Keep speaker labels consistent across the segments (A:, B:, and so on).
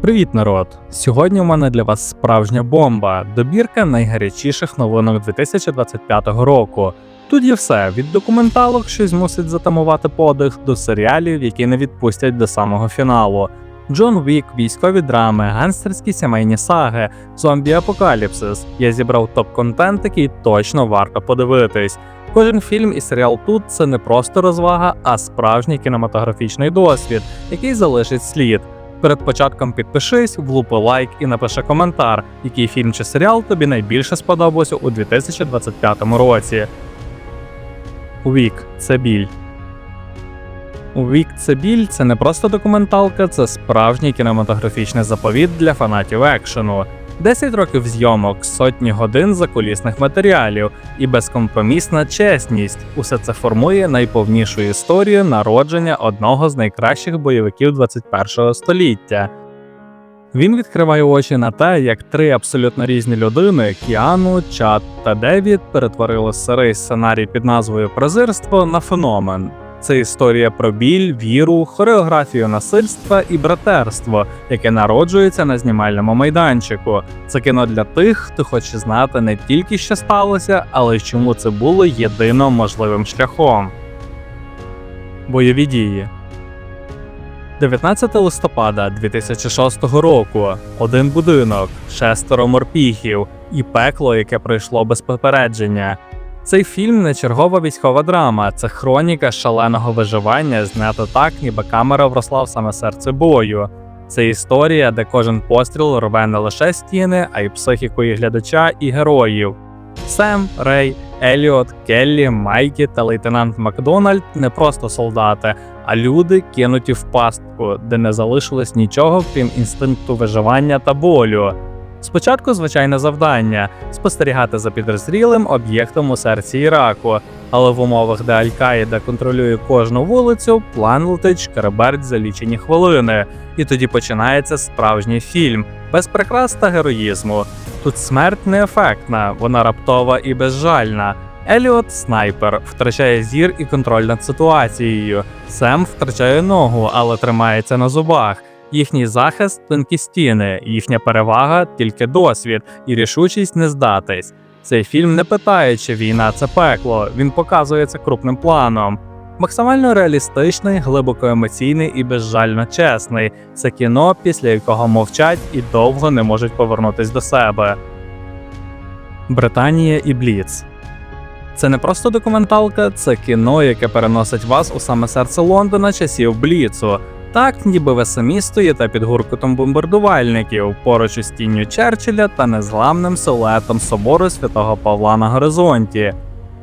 A: Привіт, народ! Сьогодні у мене для вас справжня бомба добірка найгарячіших новинок 2025 року. Тут є все від документалок, що змусить затамувати подих, до серіалів, які не відпустять до самого фіналу. Джон Вік, військові драми, гангстерські сімейні саги, зомбі апокаліпсис. Я зібрав топ-контент, який точно варто подивитись. Кожен фільм і серіал тут це не просто розвага, а справжній кінематографічний досвід, який залишить слід. Перед початком підпишись, влупи лайк і напиши коментар, який фільм чи серіал тобі найбільше сподобався у 2025 році. Вік це біль. Вік це біль це не просто документалка, це справжній кінематографічний заповіт для фанатів екшену. 10 років зйомок, сотні годин закулісних матеріалів і безкомпромісна чесність. Усе це формує найповнішу історію народження одного з найкращих бойовиків 21 століття. Він відкриває очі на те, як три абсолютно різні людини Кіану, Чат та Девід перетворили сирий сценарій під назвою Презирство на феномен. Це історія про біль, віру, хореографію насильства і братерство, яке народжується на знімальному майданчику. Це кіно для тих, хто хоче знати не тільки що сталося, але й чому це було єдино можливим шляхом. Бойові дії 19 листопада 2006 року. Один будинок, шестеро морпіхів і пекло, яке пройшло без попередження. Цей фільм не чергова військова драма, це хроніка шаленого виживання, знято так, ніби камера вросла в саме серце бою. Це історія, де кожен постріл рве не лише стіни, а й психіку і глядача і героїв. Сем, Рей, Еліот, Келлі, Майкі та лейтенант Макдональд не просто солдати, а люди кинуті в пастку, де не залишилось нічого крім інстинкту виживання та болю. Спочатку звичайне завдання спостерігати за підозрілим об'єктом у серці Іраку, але в умовах, де Аль-Каїда контролює кожну вулицю, план летить шкереберть за лічені хвилини, і тоді починається справжній фільм без прикрас та героїзму. Тут смерть не ефектна, вона раптова і безжальна. Еліот снайпер втрачає зір і контроль над ситуацією. Сем втрачає ногу, але тримається на зубах. Їхній захист тонкі стіни, їхня перевага тільки досвід і рішучість не здатись. Цей фільм не питає, чи війна це пекло, він показує це крупним планом. Максимально реалістичний, глибоко емоційний і безжально чесний. Це кіно, після якого мовчать і довго не можуть повернутись до себе. Британія і Бліц. Це не просто документалка, це кіно, яке переносить вас у саме серце Лондона часів Бліцу. Так, ніби ви самі стоїте під гуркотом бомбардувальників поруч із тінню Черчилля та незламним силуетом собору святого Павла на горизонті.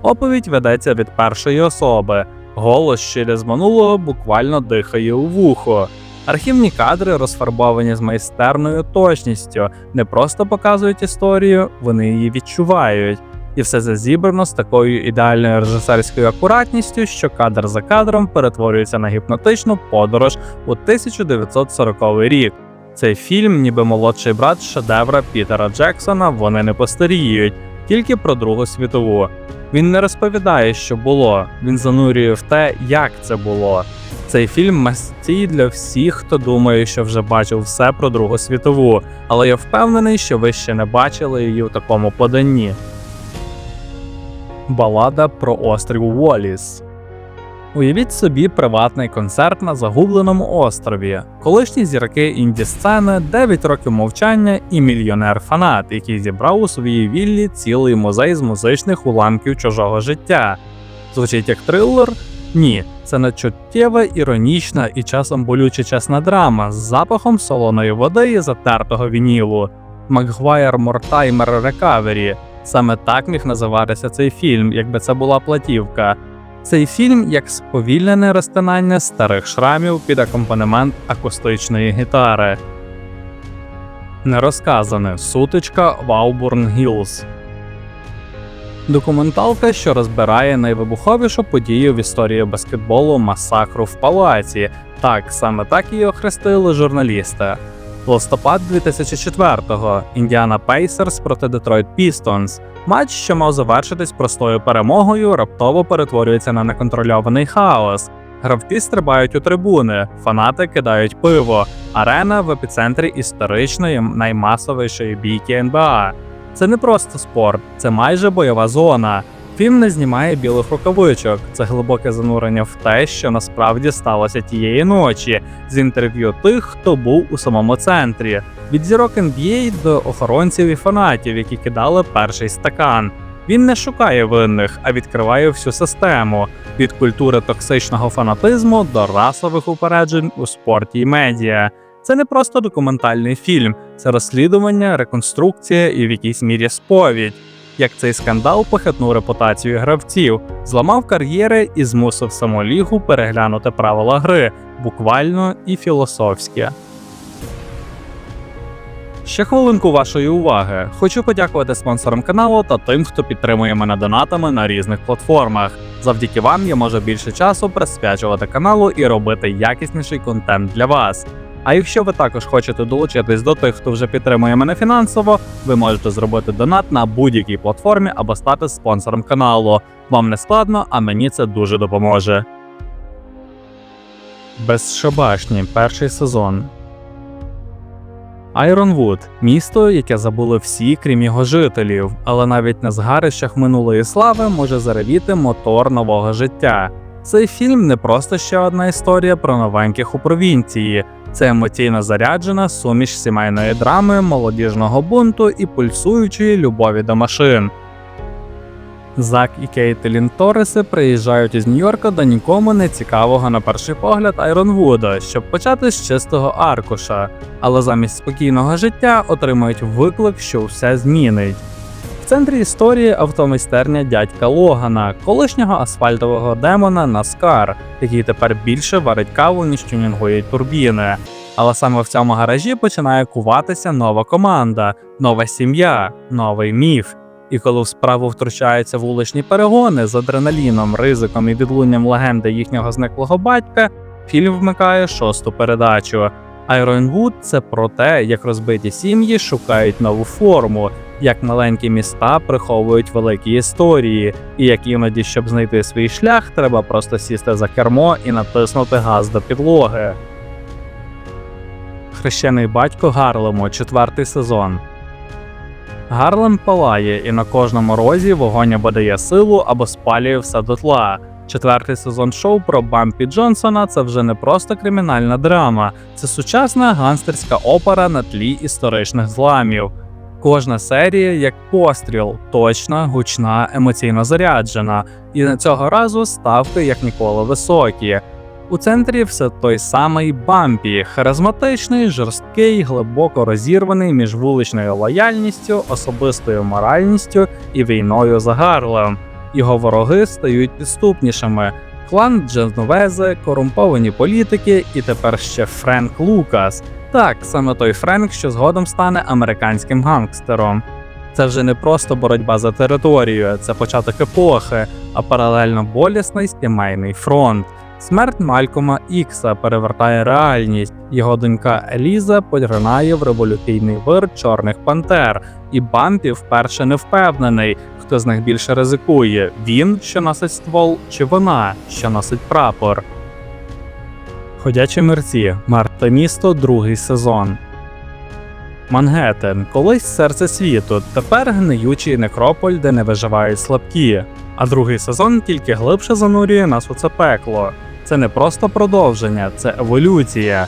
A: Оповідь ведеться від першої особи. Голос через минулого буквально дихає у вухо. Архівні кадри розфарбовані з майстерною точністю, не просто показують історію, вони її відчувають. І все це зібрано з такою ідеальною режисерською акуратністю, що кадр за кадром перетворюється на гіпнотичну подорож у 1940 рік. Цей фільм, ніби молодший брат шедевра Пітера Джексона, вони не постаріють, тільки про Другу світову. Він не розповідає, що було, він занурює в те, як це було. Цей фільм мастій для всіх, хто думає, що вже бачив все про Другу світову, але я впевнений, що ви ще не бачили її в такому поданні. Балада про острів Уоліс. Уявіть собі приватний концерт на загубленому острові, колишні зірки інді сцени, 9 років мовчання і мільйонер-фанат, який зібрав у своїй віллі цілий музей з музичних уламків чужого життя. Звучить як трилер? Ні, це нечуттєва, іронічна і часом болюча чесна драма з запахом солоної води і затертого вінілу. Макгвайр Мортаймер Рекавері. Саме так міг називатися цей фільм, якби це була платівка. Цей фільм як сповільнене розтинання старих шрамів під акомпанемент акустичної гітари. Нерозказане сутичка Ваубурн Гілз. Документалка, що розбирає найвибуховішу подію в історії баскетболу масакру в палаці. Так саме так її охрестили журналісти. Листопад 2004-го Індіана Пейсерс проти Детройт Пістонс. Матч, що мав завершитись простою перемогою, раптово перетворюється на неконтрольований хаос. Гравці стрибають у трибуни, фанати кидають пиво, арена в епіцентрі історичної наймасовішої бійки НБА. Це не просто спорт, це майже бойова зона. Фільм не знімає білих рукавичок. Це глибоке занурення в те, що насправді сталося тієї ночі, з інтерв'ю тих, хто був у самому центрі, від зірок NBA до охоронців і фанатів, які кидали перший стакан. Він не шукає винних, а відкриває всю систему від культури токсичного фанатизму до расових упереджень у спорті і медіа. Це не просто документальний фільм, це розслідування, реконструкція і в якійсь мірі сповідь. Як цей скандал похитнув репутацію гравців, зламав кар'єри і змусив саму лігу переглянути правила гри, буквально і філософськи. Ще хвилинку вашої уваги. Хочу подякувати спонсорам каналу та тим, хто підтримує мене донатами на різних платформах. Завдяки вам я можу більше часу присвячувати каналу і робити якісніший контент для вас. А якщо ви також хочете долучитись до тих, хто вже підтримує мене фінансово, ви можете зробити донат на будь-якій платформі або стати спонсором каналу. Вам не складно, а мені це дуже допоможе. Безшабашні перший сезон. Айронвуд місто, яке забули всі, крім його жителів, але навіть на згарищах минулої слави може заревіти мотор нового життя. Цей фільм не просто ще одна історія про новеньких у провінції, це емоційно заряджена суміш сімейної драми, молодіжного бунту і пульсуючої любові до машин. Зак і Кейтлін Торреси приїжджають із Нью-Йорка до нікому не цікавого на перший погляд Айронвуда, щоб почати з чистого аркуша, але замість спокійного життя отримують виклик, що все змінить. В центрі історії автомайстерня дядька Логана, колишнього асфальтового демона Наскар, який тепер більше варить каву, ніж тюнінгує турбіни. Але саме в цьому гаражі починає куватися нова команда, нова сім'я, новий міф. І коли в справу втручаються вуличні перегони з адреналіном, ризиком і відлунням легенди їхнього зниклого батька, фільм вмикає шосту передачу. Айронвуд це про те, як розбиті сім'ї шукають нову форму, як маленькі міста приховують великі історії, і як іноді, щоб знайти свій шлях, треба просто сісти за кермо і натиснути газ до підлоги. Хрещений батько Гарлему, четвертий сезон. Гарлем палає, і на кожному розі вогонь або дає силу або спалює все дотла. Четвертий сезон шоу про Бампі Джонсона це вже не просто кримінальна драма, це сучасна ганстерська опера на тлі історичних зламів. Кожна серія як постріл, точна, гучна, емоційно заряджена, і на цього разу ставки як ніколи високі. У центрі все той самий Бампі, харизматичний, жорсткий, глибоко розірваний між вуличною лояльністю, особистою моральністю і війною за Гарлем. Його вороги стають підступнішими. Клан Дженовезе, корумповані політики, і тепер ще Френк Лукас. Так, саме той Френк, що згодом стане американським гангстером. Це вже не просто боротьба за територію, це початок епохи, а паралельно болісний сімейний фронт. Смерть Малькома Ікса перевертає реальність. Його донька Еліза поринає в революційний вир Чорних Пантер, і Бампі вперше не впевнений, хто з них більше ризикує: він, що носить ствол, чи вона, що носить прапор. Ходячі мерці. Марта місто, другий сезон. Мангеттен. Колись серце світу. Тепер гниючий некрополь, де не виживають слабкі. А другий сезон тільки глибше занурює нас у це пекло. Це не просто продовження, це еволюція.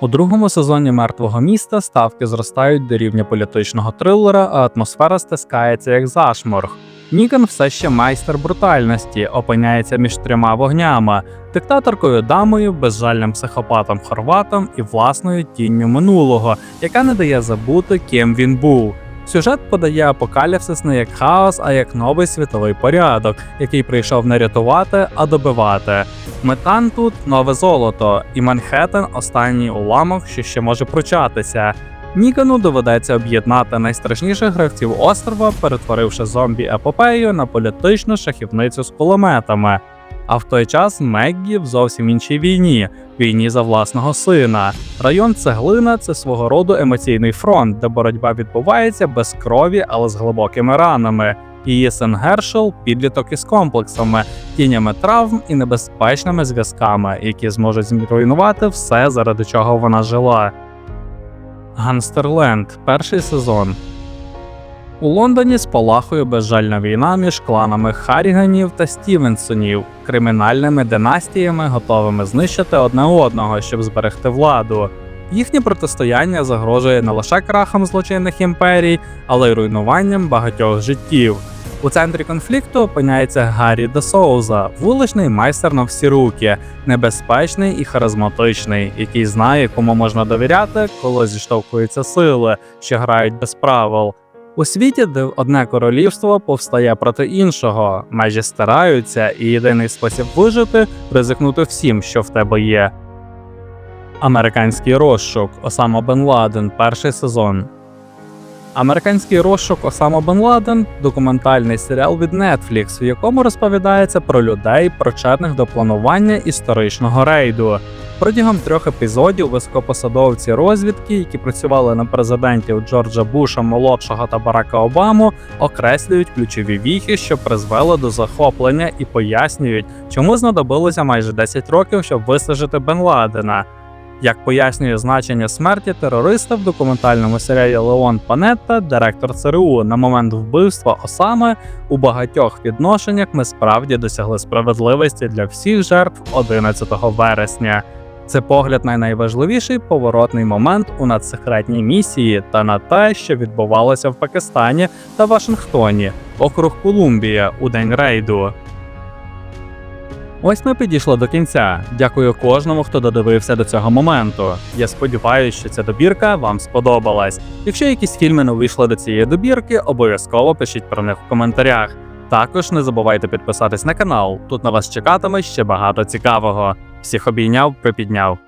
A: У другому сезоні мертвого міста ставки зростають до рівня політичного трилера, а атмосфера стискається як зашморг. Нікон все ще майстер брутальності, опиняється між трьома вогнями: диктаторкою дамою, безжальним психопатом хорватом і власною тінню минулого, яка не дає забути, ким він був. Сюжет подає апокаліпсис не як хаос, а як новий світовий порядок, який прийшов не рятувати, а добивати. Метан тут нове золото, і Манхеттен останній уламок, що ще може пручатися. Нікону доведеться об'єднати найстрашніших гравців острова, перетворивши зомбі епопею на політичну шахівницю з кулеметами. А в той час Меггі в зовсім іншій війні війні за власного сина. Район Цеглина це свого роду емоційний фронт, де боротьба відбувається без крові, але з глибокими ранами. Її син Гершел підліток із комплексами, тінями травм і небезпечними зв'язками, які зможуть зруйнувати все, заради чого вона жила. Ганстерленд, перший сезон. У Лондоні спалахує безжальна війна між кланами Харіганів та Стівенсонів, кримінальними династіями, готовими знищити одне одного, щоб зберегти владу. Їхнє протистояння загрожує не лише крахом злочинних імперій, але й руйнуванням багатьох життів. У центрі конфлікту опиняється Гаррі де Соуза, вуличний майстер на всі руки, небезпечний і харизматичний, який знає, кому можна довіряти, коли зіштовхуються сили, що грають без правил. У світі, де одне королівство повстає проти іншого, межі стараються, і єдиний спосіб вижити ризикнути всім, що в тебе є. Американський розшук Осама Бен Ладен, перший сезон. Американський розшук Осама Бен Ладен документальний серіал від Netflix, в якому розповідається про людей, причетних до планування історичного рейду. Протягом трьох епізодів високопосадовці розвідки, які працювали на президентів Джорджа Буша молодшого та Барака Обаму, окреслюють ключові віхи, що призвели до захоплення, і пояснюють, чому знадобилося майже 10 років, щоб вистежити Бен Ладена. Як пояснює значення смерті терориста в документальному серіалі Леон Панетта, директор ЦРУ на момент вбивства Осами, у багатьох відношеннях ми справді досягли справедливості для всіх жертв 11 вересня. Це погляд на найважливіший поворотний момент у надсекретній місії та на те, що відбувалося в Пакистані та Вашингтоні, округ Колумбія у день рейду. Ось ми підійшли до кінця. Дякую кожному, хто додивився до цього моменту. Я сподіваюся, що ця добірка вам сподобалась. Якщо якісь фільми не вийшли до цієї добірки, обов'язково пишіть про них в коментарях. Також не забувайте підписатись на канал. Тут на вас чекатиме ще багато цікавого. Всіх обійняв, припідняв.